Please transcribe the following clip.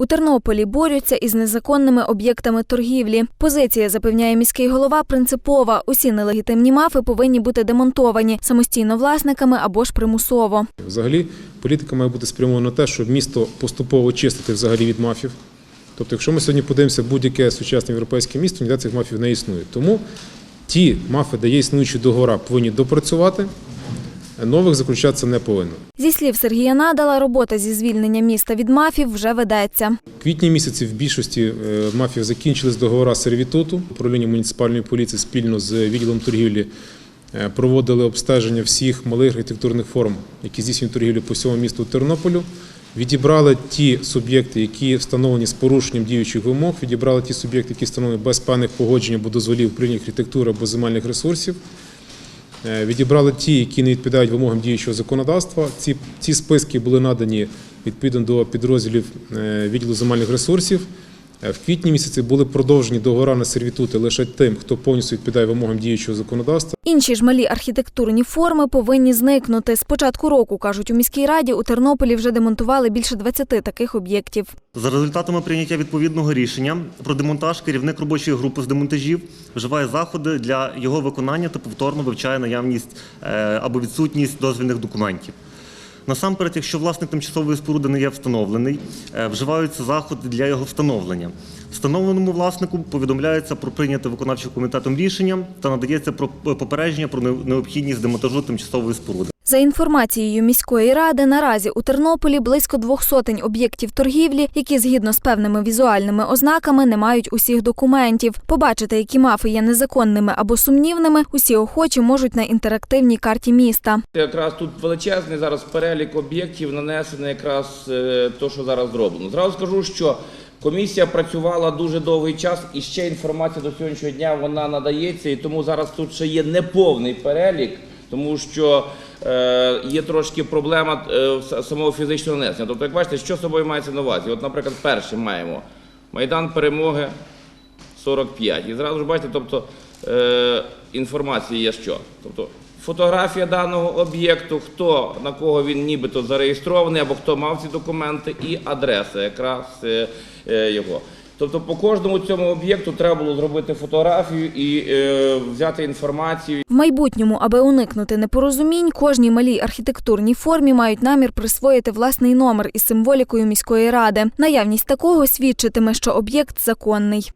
У Тернополі борються із незаконними об'єктами торгівлі. Позиція запевняє міський голова принципова. Усі нелегітимні мафи повинні бути демонтовані самостійно власниками або ж примусово. Взагалі, політика має бути спрямована на те, щоб місто поступово чистити взагалі від мафів. Тобто, якщо ми сьогодні подивимося будь-яке сучасне європейське місто, ніде цих мафів не існує. Тому ті мафи, де є існуючі договори, повинні допрацювати, нових заключатися не повинно. Зі слів Сергія Надала, робота зі звільнення міста від мафів вже ведеться. В квітні місяці в більшості е, мафів закінчились договори сервітуту. Управління муніципальної поліції спільно з відділом торгівлі е, проводили обстеження всіх малих архітектурних форм, які здійснюють торгівлю по всьому місту Тернополю. Відібрали ті суб'єкти, які встановлені з порушенням діючих вимог, відібрали ті суб'єкти, які встановлені без певних погоджень або дозволів управління архітектури або земельних ресурсів. Е, Відібрали ті, які не відповідають вимогам діючого законодавства. Ці, ці списки були надані відповідно до підрозділів е, відділу земельних ресурсів. Е, В квітні місяці були продовжені договори на сервітути лише тим, хто повністю відповідає вимогам діючого законодавства. Інші ж малі архітектурні форми повинні зникнути. З початку року, кажуть у міській раді, у Тернополі вже демонтували більше 20 таких об'єктів. За результатами прийняття відповідного рішення про демонтаж керівник робочої групи з демонтажів вживає заходи для його виконання та повторно вивчає наявність е, або відсутність дозвільних документів. Насамперед, якщо власник тимчасової споруди не є встановлений, е, вживаються заходи для його встановлення. Встановленому власнику повідомляється про прийняте виконавчим комітетом рішення та надається про попередження про необхідність демонтажу тимчасової споруди. За інформацією міської ради, наразі у Тернополі близько двох сотень об'єктів торгівлі, які згідно з певними візуальними ознаками не мають усіх документів. Побачити, які мафи є незаконними або сумнівними, усі охочі можуть на інтерактивній карті міста. Якраз тут величезний зараз перелік об'єктів нанесений якраз е, то, що зараз зроблено. Зразу скажу, що комісія працювала дуже довгий час і ще інформація до сьогоднішнього дня вона надається, і тому зараз тут ще є неповний перелік, тому що е, є трошки проблема е, самого фізичного нанесення. Тобто, як бачите, що собою мається на увазі? От, наприклад, першим маємо Майдан Перемоги 45. І зразу ж бачите, тобто е, інформація є що. Тобто фотографія даного об'єкту, хто на кого він нібито зареєстрований, або хто мав ці документи, і адреса якраз його. Тобто по кожному цьому об'єкту треба було зробити фотографію і е, взяти інформацію. В майбутньому, аби уникнути непорозумінь, кожній малій архітектурній формі мають намір присвоїти власний номер із символікою міської ради. Наявність такого свідчитиме, що об'єкт законний.